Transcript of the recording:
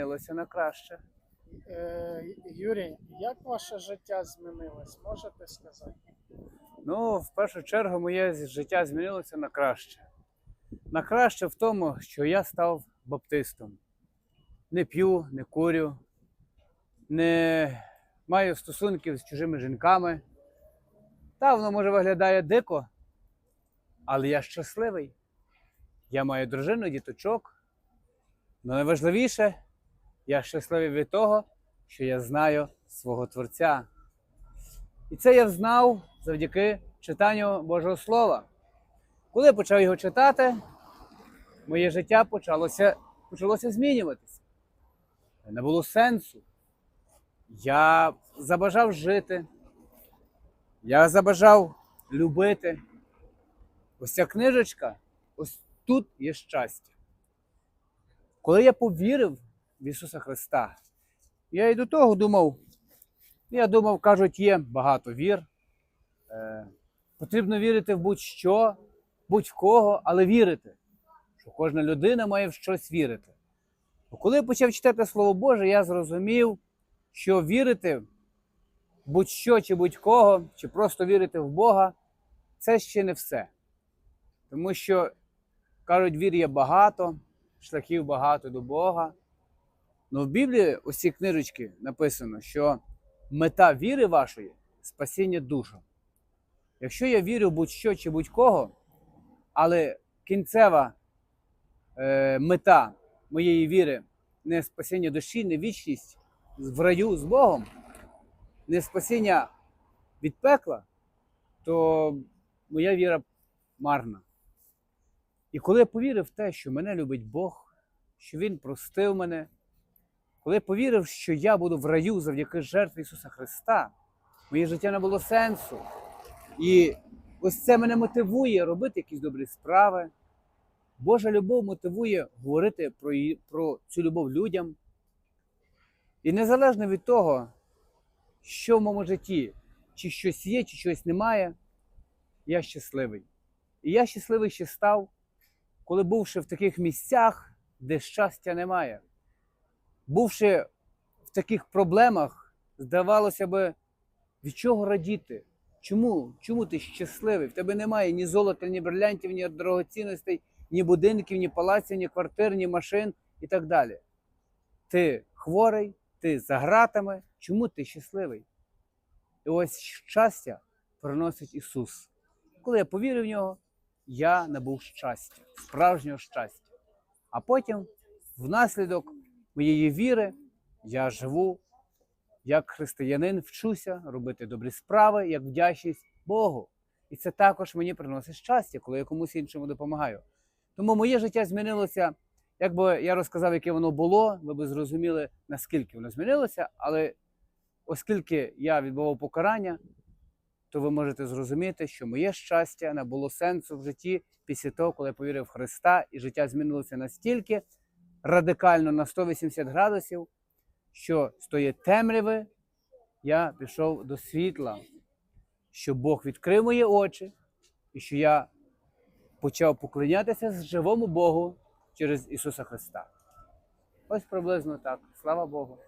змінилося на краще. Е, Юрій, як ваше життя змінилось? Можете сказати? Ну, в першу чергу, моє життя змінилося на краще. На краще в тому, що я став баптистом. Не п'ю, не курю, не маю стосунків з чужими жінками. Та воно може виглядає дико, але я щасливий. Я маю дружину, діточок. Але найважливіше, я щасливий від того, що я знаю свого Творця. І це я знав завдяки читанню Божого Слова. Коли я почав його читати, моє життя почалося, почалося змінюватися. Не було сенсу. Я забажав жити. Я забажав любити. Ось ця книжечка, ось тут є щастя. Коли я повірив в Ісуса Христа, я і до того думав, я думав, кажуть, є багато вір. Е, потрібно вірити в будь-що, будь-в кого, але вірити. Що кожна людина має в щось вірити. Бо коли я почав читати Слово Боже, я зрозумів, що вірити будь-що чи будь-кого, чи просто вірити в Бога це ще не все. Тому що, кажуть, вір є багато, шляхів багато до Бога. Ну в Біблії, ці книжечки написано, що мета віри вашої спасіння душам. Якщо я вірю в будь-що чи будь-кого, але кінцева е, мета моєї віри не спасіння душі, не вічність в раю з Богом, не спасіння від пекла, то моя віра марна. І коли я повірив в те, що мене любить Бог, що Він простив мене, коли я повірив, що я буду в раю завдяки жертві Ісуса Христа, моє життя не було сенсу. І ось це мене мотивує робити якісь добрі справи. Божа любов мотивує говорити про, її- про цю любов людям. І незалежно від того, що в моєму житті, чи щось є, чи щось немає, я щасливий. І я щасливий ще став, коли бувши в таких місцях, де щастя немає. Бувши в таких проблемах, здавалося би, від чого радіти? Чому? Чому ти щасливий? В тебе немає ні золота, ні брилянтів, ні дорогоцінностей, ні будинків, ні палаців, ні квартир, ні машин і так далі. Ти хворий, ти за гратами. Чому ти щасливий? І ось щастя приносить Ісус. Коли я повірив в нього, я набув щастя, справжнього щастя. А потім, внаслідок моєї віри, я живу як християнин, вчуся робити добрі справи, як вдячність Богу. І це також мені приносить щастя, коли я комусь іншому допомагаю. Тому моє життя змінилося. Якби я розказав, яке воно було, ви б зрозуміли, наскільки воно змінилося, але оскільки я відбував покарання, то ви можете зрозуміти, що моє щастя набуло сенсу в житті після того, коли я повірив в Христа, і життя змінилося настільки радикально на 180 градусів, що стоїть тої темряви я пішов до світла, що Бог відкрив мої очі, і що я почав поклонятися живому Богу через Ісуса Христа. Ось приблизно так. Слава Богу.